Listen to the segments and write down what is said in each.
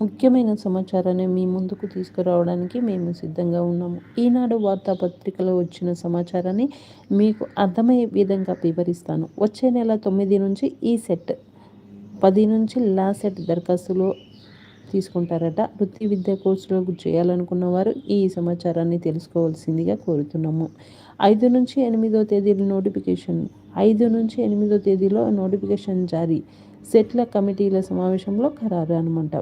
ముఖ్యమైన సమాచారాన్ని మీ ముందుకు తీసుకురావడానికి మేము సిద్ధంగా ఉన్నాము. ఈనాడు వార్తాపత్రికలో వచ్చిన సమాచారాన్ని మీకు అర్థమయ్యే విధంగా వివరిస్తాను. వచ్చే నెల తొమ్మిది నుంచి ఈ సెట్ పది నుంచి లా సెట్ దరఖాస్తులు తీసుకుంటారట. వృత్తి విద్య కోర్సులో చేయాలనుకున్న వారు ఈ సమాచారాన్ని తెలుసుకోవాల్సిందిగా కోరుతున్నాము. ఐదు నుంచి ఎనిమిదో తేదీల నోటిఫికేషన్ ఐదు నుంచి ఎనిమిదో తేదీలో నోటిఫికేషన్ జారీ. సెట్ల కమిటీల సమావేశంలో ఖరారు అనమాట.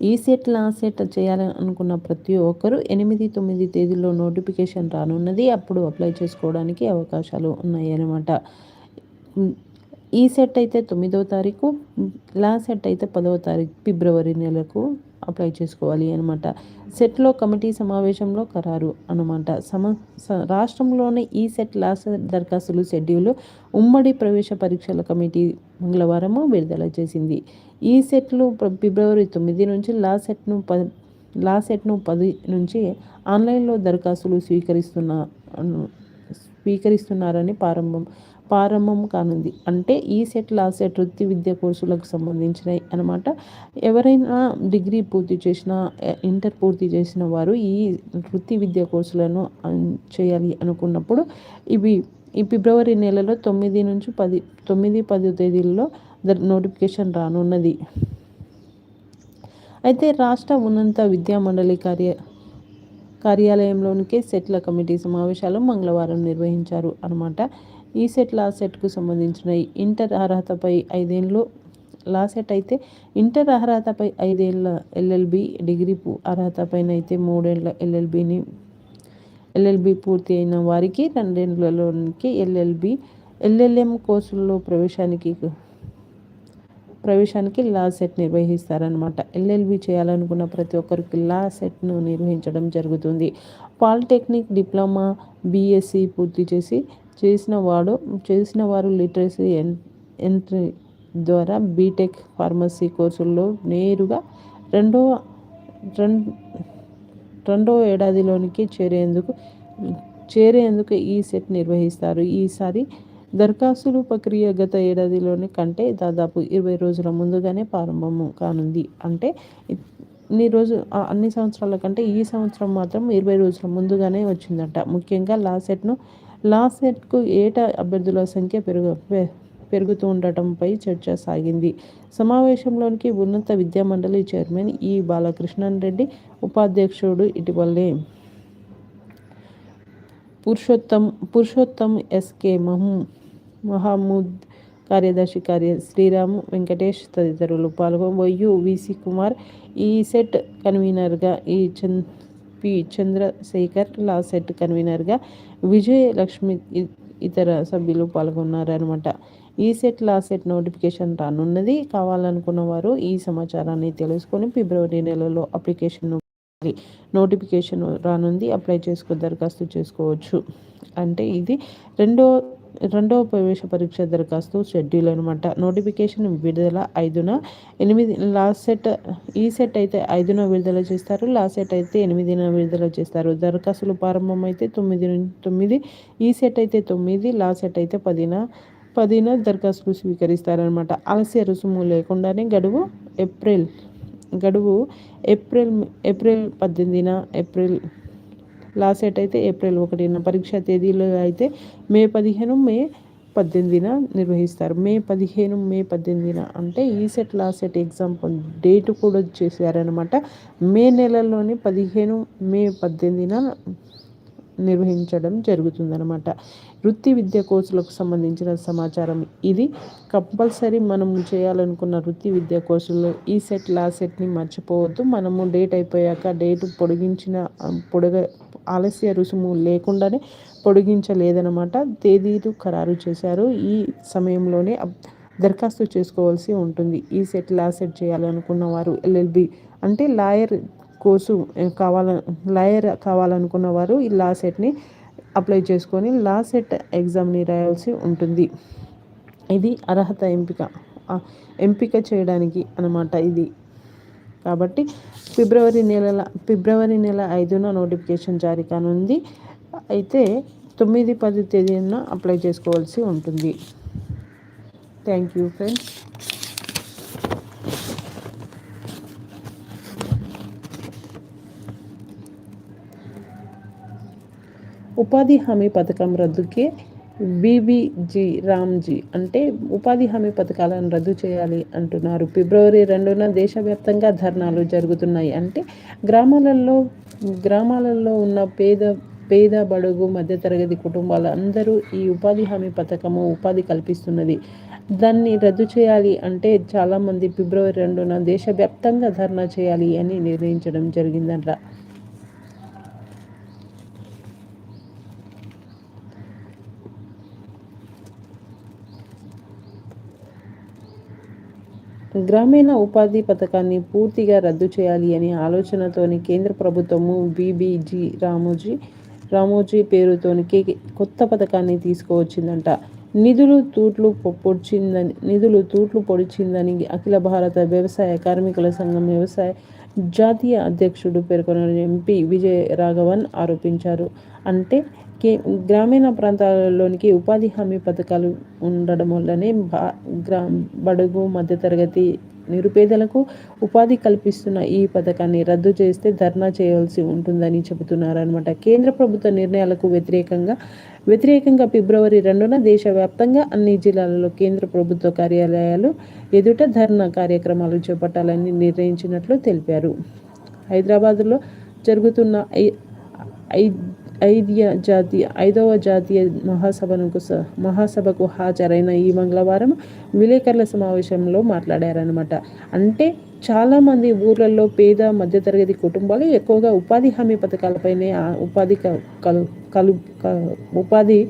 ఈ సెట్ ఆ సెట్ చేయాలనుకున్న ప్రతి ఒక్కరూ ఎనిమిది తొమ్మిది తేదీలో నోటిఫికేషన్ రానున్నది. అప్పుడు అప్లై చేసుకోవడానికి అవకాశాలు ఉన్నాయి అన్నమాట ఈ సెట్ అయితే తొమ్మిదవ తారీఖు లా సెట్ అయితే పదవ తారీఖు ఫిబ్రవరి నెలకు అప్లై చేసుకోవాలి అనమాట సెట్లో కమిటీ సమావేశంలో ఖరారు అనమాట సమ రాష్ట్రంలోని ఈ సెట్ లాస్ట్ దరఖాస్తులు షెడ్యూల్ ఉమ్మడి ప్రవేశ పరీక్షల కమిటీ మంగళవారము విడుదల చేసింది. ఈ సెట్లు ఫిబ్రవరి తొమ్మిది నుంచి లా సెట్ను ప లా సెట్ను పది నుంచి ఆన్లైన్లో దరఖాస్తులు స్వీకరిస్తున్న స్వీకరిస్తున్నారని ప్రారంభం ప్రారంభం కానుంది. అంటే ఈ సెట్ లా సెట్ వృత్తి విద్య కోర్సులకు సంబంధించినవి అనమాట ఎవరైనా డిగ్రీ పూర్తి చేసిన ఇంటర్ పూర్తి చేసిన వారు ఈ వృత్తి విద్య కోర్సులను చేయాలి అనుకున్నప్పుడు ఇవి ఈ ఫిబ్రవరి నెలలో తొమ్మిది నుంచి పది తొమ్మిది పది తేదీల్లో నోటిఫికేషన్ రానున్నది. అయితే రాష్ట్ర ఉన్నత విద్యా మండలి కార్య కార్యాలయంలోనికే సెట్ల కమిటీ సమావేశాలు మంగళవారం నిర్వహించారు అనమాట ఈ సెట్ లా సెట్కు సంబంధించిన ఇంటర్ అర్హతపై ఐదేళ్ళు లా సెట్ అయితే ఇంటర్ అర్హతపై ఐదేళ్ళ ఎల్ఎల్బి డిగ్రీ అర్హతపైన అయితే మూడేళ్ళ ఎల్ఎల్బిని ఎల్ఎల్బి పూర్తి అయిన వారికి రెండేళ్ళలోనికి ఎల్ఎల్బి ఎల్ఎల్ఎం కోర్సుల్లో ప్రవేశానికి ప్రవేశానికి లా సెట్ నిర్వహిస్తారనమాట ఎల్ఎల్బి చేయాలనుకున్న ప్రతి ఒక్కరికి లా సెట్ను నిర్వహించడం జరుగుతుంది. పాలిటెక్నిక్ డిప్లొమా బీఎస్సీ పూర్తి చేసి చేసిన వాడు చేసిన వారు లిటరసీ ఎంట్రీ ద్వారా బీటెక్ ఫార్మసీ కోర్సుల్లో నేరుగా రెండో రెండో ఏడాదిలోనికి చేరేందుకు చేరేందుకు ఈ సెట్ నిర్వహిస్తారు. ఈసారి దరఖాస్తులు ప్రక్రియ గత ఏడాదిలోని కంటే దాదాపు ఇరవై రోజుల ముందుగానే ప్రారంభం కానుంది. అంటే ఇన్ని రోజు అన్ని సంవత్సరాల కంటే ఈ సంవత్సరం మాత్రం ఇరవై రోజుల ముందుగానే వచ్చిందంట. ముఖ్యంగా లా సెట్ను లా సెట్కు ఏటా అభ్యర్థుల సంఖ్య పెరుగు పెరుగుతూ ఉండటంపై చర్చ సాగింది. సమావేశంలోనికి ఉన్నత విద్యామండలి చైర్మన్ ఈ బాలకృష్ణన్ రెడ్డి ఉపాధ్యక్షుడు ఇటీవలే పురుషోత్తం పురుషోత్తం ఎస్కే మహూ మహమూద్ కార్యదర్శి కార్య శ్రీరామ్ వెంకటేష్ తదితరులు పాల్గొనబోయు విసి కుమార్ ఈ సెట్ కన్వీనర్గా ఈ Chand P Chandrasekhar law set కన్వీనర్గా విజయలక్ష్మి ఇతర సభ్యులు పాల్గొన్నారనమాట ఈ సెట్ లా సెట్ నోటిఫికేషన్ రానున్నది. కావాలనుకున్న వారు ఈ సమాచారాన్ని తెలుసుకొని ఫిబ్రవరి నెలలో అప్లికేషన్ నోటిఫికేషన్ రానుంది అప్లై చేసుకో దరఖాస్తు చేసుకోవచ్చు. అంటే ఇది రెండో రెండవ ప్రవేశ పరీక్ష దరఖాస్తు షెడ్యూల్ అనమాట నోటిఫికేషన్ విడుదల ఐదున ఎనిమిది లాస్ట్ సెట్ ఈ సెట్ అయితే ఐదున విడుదల చేస్తారు లాస్ట్ సెట్ అయితే ఎనిమిదిన విడుదల చేస్తారు. దరఖాస్తులు ప్రారంభం అయితే తొమ్మిది తొమ్మిది ఈ సెట్ అయితే తొమ్మిది లాస్ట్ సెట్ అయితే పదిన పదిన దరఖాస్తులు స్వీకరిస్తారనమాట ఆలస్య రుసుము లేకుండానే గడువు ఏప్రిల్ గడువు ఏప్రిల్ ఏప్రిల్ పద్దెనిమిదిన ఏప్రిల్ లాస్ట్ డేట్ అయితే ఏప్రిల్ ఒకటిన పరీక్ష తేదీలో అయితే మే పదిహేను మే పద్దెనిమిదిన నిర్వహిస్తారు. మే పదిహేను మే పద్దెనిమిదిన అంటే E CET last set exam date కూడా చేశారనమాట మే నెలలోని పదిహేను మే పద్దెనిమిదిన నిర్వహించడం జరుగుతుందనమాట వృత్తి విద్య కోర్సులకు సంబంధించిన సమాచారం ఇది. కంపల్సరీ మనం చేయాలనుకున్న వృత్తి విద్య కోర్సుల్లో ఈ సెట్ లా సెట్ని మర్చిపోవద్దు. మనము డేట్ అయిపోయాక డేట్ పొడిగించిన పొడగ ఆలస్య రుసుము లేకుండానే పొడిగించలేదనమాట తేదీలు ఖరారు చేశారు. ఈ సమయంలోనే దరఖాస్తు చేసుకోవాల్సి ఉంటుంది. ఈ సెట్ లా సెట్ చేయాలనుకున్న వారు ఎల్ఎల్బి అంటే లాయర్ కోర్సు కావాల లాయర్ కావాలనుకున్న వారు ఈ లా సెట్ని అప్లై చేసుకొని లా సెట్ ఎగ్జామ్ని రాయాల్సి ఉంటుంది. ఇది అర్హత ఎంపిక. ఎంపిక చేయడానికి అనమాట ఇది. కాబట్టి ఫిబ్రవరి నెలల ఫిబ్రవరి నెల ఐదున నోటిఫికేషన్ జారీ కానుంది. అయితే తొమ్మిది పది తేదీన అప్లై చేసుకోవాల్సి ఉంటుంది. Thank you friends. ఉపాధి హామీ పథకం రద్దుకే బీబీజీ రామ్జీ అంటే ఉపాధి హామీ పథకాలను రద్దు చేయాలి అంటున్నారు. ఫిబ్రవరి రెండున దేశవ్యాప్తంగా ధర్నాలు జరుగుతున్నాయి. అంటే గ్రామాలలో గ్రామాలలో ఉన్న పేద పేద బడుగు మధ్యతరగతి కుటుంబాలు అందరూ ఈ ఉపాధి హామీ పథకము ఉపాధి కల్పిస్తున్నది. దాన్ని రద్దు చేయాలి అంటే చాలామంది ఫిబ్రవరి రెండున దేశవ్యాప్తంగా ధర్నా చేయాలి అని నిర్ణయించడం జరిగిందంట. గ్రామీణ ఉపాధి పథకాన్ని పూర్తిగా రద్దు చేయాలి అనే ఆలోచనతోని కేంద్ర ప్రభుత్వము బీబీజీ రామోజీ రామోజీ పేరుతోని కొత్త పథకాన్ని తీసుకువచ్చిందంట. నిధులు తూట్లు పొడిచిందని నిధులు తూట్లు పొడిచిందని అఖిల భారత వ్యవసాయ కార్మికుల సంఘం వ్యవసాయ జాతీయ అధ్యక్షుడు పేర్కొన్న ఎంపీ విజయ రాఘవన్ ఆరోపించారు. అంటే కే గ్రామీణ ప్రాంతాలలోనికి ఉపాధి హామీ పథకాలు ఉండడం వల్లనే బా గ్రా బడుగు మధ్యతరగతి నిరుపేదలకు ఉపాధి కల్పిస్తున్న ఈ పథకాన్ని రద్దు చేస్తే ధర్నా చేయాల్సి ఉంటుందని చెబుతున్నారనమాట కేంద్ర ప్రభుత్వ నిర్ణయాలకు వ్యతిరేకంగా వ్యతిరేకంగా ఫిబ్రవరి రెండున దేశవ్యాప్తంగా అన్ని జిల్లాలలో కేంద్ర ప్రభుత్వ కార్యాలయాలు ఎదుట ధర్నా కార్యక్రమాలు చేపట్టాలని నిర్ణయించినట్లు తెలిపారు. హైదరాబాదులో జరుగుతున్న ఐ ఐదియ జాతీయ ఐదవ జాతీయ మహాసభకు మహాసభకు హాజరైన ఈ మంగళవారం విలేకరుల సమావేశంలో మాట్లాడారనమాట అంటే చాలామంది ఊర్లలో పేద మధ్యతరగతి కుటుంబాలు ఎక్కువగా ఉపాధి హామీ పథకాలపైనే ఉపాధి కలు కలు ఉపాధి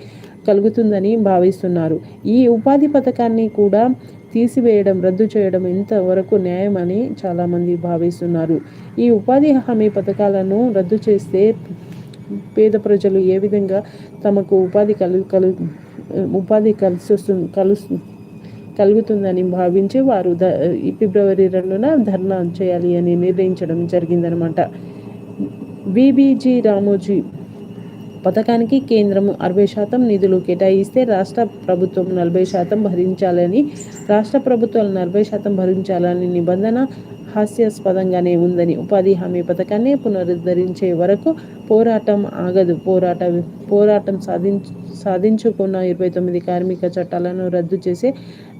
కలుగుతుందని భావిస్తున్నారు ఈ ఉపాధి పథకాన్ని కూడా తీసివేయడం రద్దు చేయడం ఇంతవరకు న్యాయమని చాలామంది భావిస్తున్నారు ఈ ఉపాధి హామీ పథకాలను రద్దు చేస్తే పేద ప్రజలు ఏ విధంగా తమకు ఉపాధి కలు కలు ఉపాధి కలిసి వస్తుంది కలు కలుగుతుందని భావించి వారు ద ఫిబ్రవరి రెండున ధర్నా చేయాలి అని నిర్ణయించడం జరిగిందనమాట. బీబీజీ రామోజీ పథకానికి కేంద్రం అరవై శాతం నిధులు కేటాయిస్తే రాష్ట్ర ప్రభుత్వం నలభై శాతం భరించాలని రాష్ట్ర ప్రభుత్వాలు నలభై శాతం భరించాలని నిబంధన హాస్యాస్పదంగానే ఉందని ఉపాధి హామీ పథకాన్ని పునరుద్ధరించే వరకు పోరాటం ఆగదు. పోరాట పోరాటం సాధించు సాధించుకున్న ఇరవై తొమ్మిది కార్మిక చట్టాలను రద్దు చేసే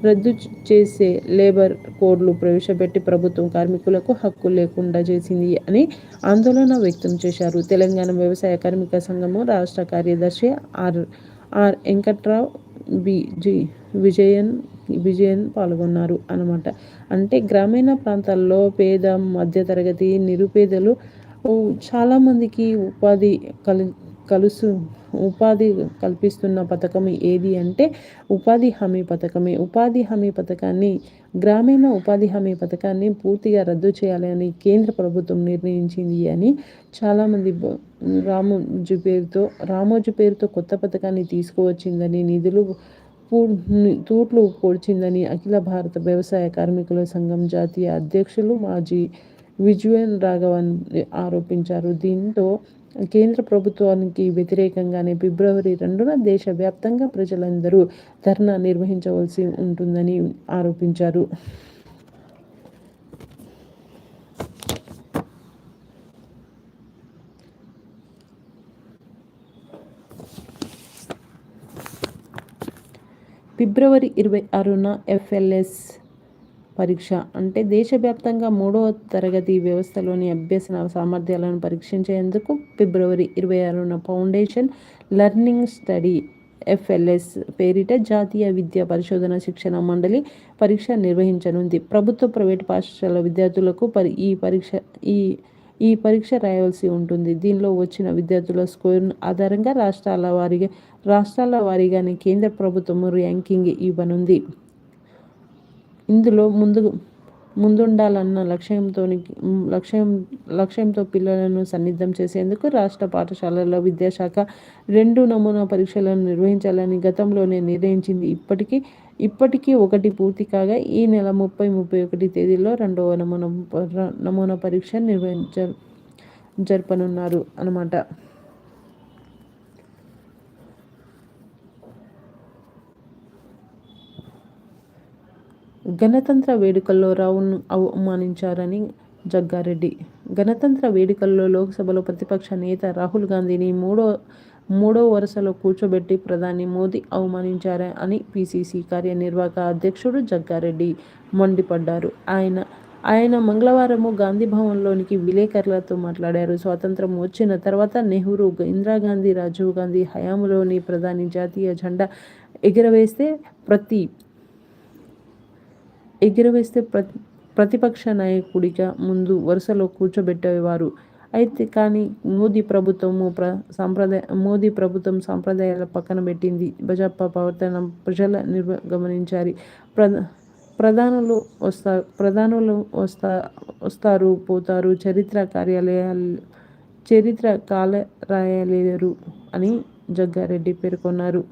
రద్దు చేసే లేబర్ కోడ్లు ప్రవేశపెట్టి ప్రభుత్వం కార్మికులకు హక్కు లేకుండా చేసింది అని ఆందోళన వ్యక్తం చేశారు. తెలంగాణ వ్యవసాయ కార్మిక సంఘము రాష్ట్ర కార్యదర్శి R R Venkatrao B G Vijayan Vijayan పాల్గొన్నారు అనమాట అంటే గ్రామీణ ప్రాంతాల్లో పేద మధ్యతరగతి నిరుపేదలు చాలామందికి ఉపాధి కలి కలుసు ఉపాధి కల్పిస్తున్న పథకం ఏది అంటే ఉపాధి హామీ పథకమే. ఉపాధి హామీ పథకాన్ని గ్రామీణ ఉపాధి హామీ పథకాన్ని పూర్తిగా రద్దు చేయాలని కేంద్ర ప్రభుత్వం నిర్ణయించింది అని చాలామంది రామోజీ పేరుతో రామోజీ పేరుతో కొత్త పథకాన్ని తీసుకువచ్చిందని నిధులు తూట్లు పొడిచిందని అఖిల భారత వ్యవసాయ కార్మికుల సంఘం జాతీయ అధ్యక్షులు మాజీ విజయన్ రాఘవన్ ఆరోపించారు. దీంతో కేంద్ర ప్రభుత్వానికి వ్యతిరేకంగానే ఫిబ్రవరి రెండున దేశవ్యాప్తంగా ప్రజలందరూ ధర్నా నిర్వహించవలసి ఉంటుందని ఆరోపించారు. ఫిబ్రవరి ఇరవై ఆరున ఎఫ్ఎల్ఎస్ పరీక్ష. అంటే దేశవ్యాప్తంగా మూడవ తరగతి వ్యవస్థలోని అభ్యసన సామర్థ్యాలను పరీక్షించేందుకు ఫిబ్రవరి ఇరవై ఆరున ఫౌండేషన్ లెర్నింగ్ స్టడీ ఎఫ్ఎల్ఎస్ పేరిట జాతీయ విద్యా పరిశోధన శిక్షణ మండలి పరీక్ష నిర్వహించనుంది. ప్రభుత్వ ప్రైవేటు పాఠశాల విద్యార్థులకు పరి ఈ పరీక్ష ఈ ఈ పరీక్ష రాయవలసి ఉంటుంది. దీనిలో వచ్చిన విద్యార్థుల స్కోర్ ఆధారంగా రాష్ట్రాల వారీగా రాష్ట్రాల వారీగానే కేంద్ర ప్రభుత్వం ర్యాంకింగ్ ఇవ్వనుంది. ఇందులో ముందు ముందుండాలన్న లక్ష్యంతో లక్ష్యం లక్ష్యంతో పిల్లలను సన్నిద్ధం చేసేందుకు రాష్ట్ర పాఠశాలల్లో విద్యాశాఖ రెండు నమూనా పరీక్షలను నిర్వహించాలని గతంలోనే నిర్ణయించింది. ఇప్పటికీ ఇప్పటికీ ఒకటి పూర్తి కాగా ఈ నెల ముప్పై ముప్పై ఒకటి తేదీలో రెండవ నమూనా నమూనా పరీక్ష నిర్వహించ జరపనున్నారు అనమాట గణతంత్ర వేడుకల్లో రావును అవమానించారని జగ్గారెడ్డి. గణతంత్ర వేడుకల్లో లోక్సభలో ప్రతిపక్ష నేత రాహుల్ గాంధీని మూడో మూడో వరుసలో కూర్చోబెట్టి ప్రధాని మోదీ అవమానించారా అని పిసిసి కార్యనిర్వాహక అధ్యక్షుడు జగ్గారెడ్డి మండిపడ్డారు. ఆయన ఆయన మంగళవారము గాంధీ భవన్లోనికి విలేకరులతో మాట్లాడారు. స్వాతంత్రం వచ్చిన తర్వాత నెహ్రూ ఇందిరాగాంధీ రాజీవ్ గాంధీ హయాంలోని ప్రధాని జాతీయ జెండా ఎగురవేస్తే ప్రతి ఎగురవేస్తే ప్రతి ప్రతిపక్ష నాయకుడిగా ముందు వరుసలో కూర్చోబెట్టేవారు. అయితే కానీ మోదీ ప్రభుత్వము ప్ర సాంప్రదాయ మోదీ ప్రభుత్వం సాంప్రదాయాల పక్కన పెట్టింది. భాజపా ప్రవర్తన ప్రజల నిర్వ గమనించారు. ప్రధా ప్రధానులు వస్తా ప్రధానులు వస్తా వస్తారు పోతారు. చరిత్ర కార్యాలయాలు చరిత్ర కాల రాయలేరు అని జగ్గారెడ్డి పేర్కొన్నారు.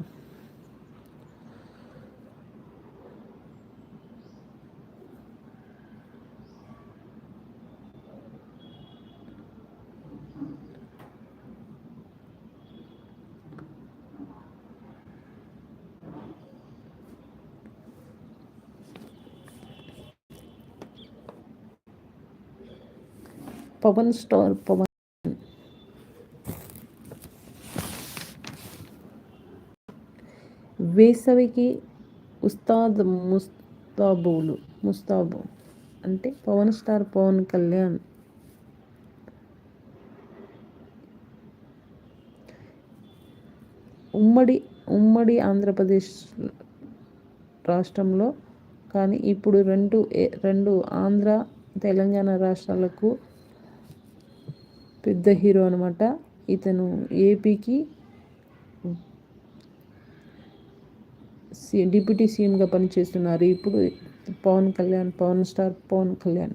పవన్ స్టార్ పవన్. వేసవికి ఉస్తాద్ ముస్తాబులు ముస్తాబు అంటే పవన్ స్టార్ పవన్ కళ్యాణ్. ఉమ్మడి ఉమ్మడి ఆంధ్రప్రదేశ్ రాష్ట్రంలో కానీ ఇప్పుడు రెండు రెండు ఆంధ్ర తెలంగాణ రాష్ట్రాలకు పెద్ద హీరో అనమాట ఇతను ఏపీకి డిప్యూటీ సీఎంగా పనిచేస్తున్నారు. ఇప్పుడు పవన్ కళ్యాణ్ పవన్ స్టార్ పవన్ కళ్యాణ్.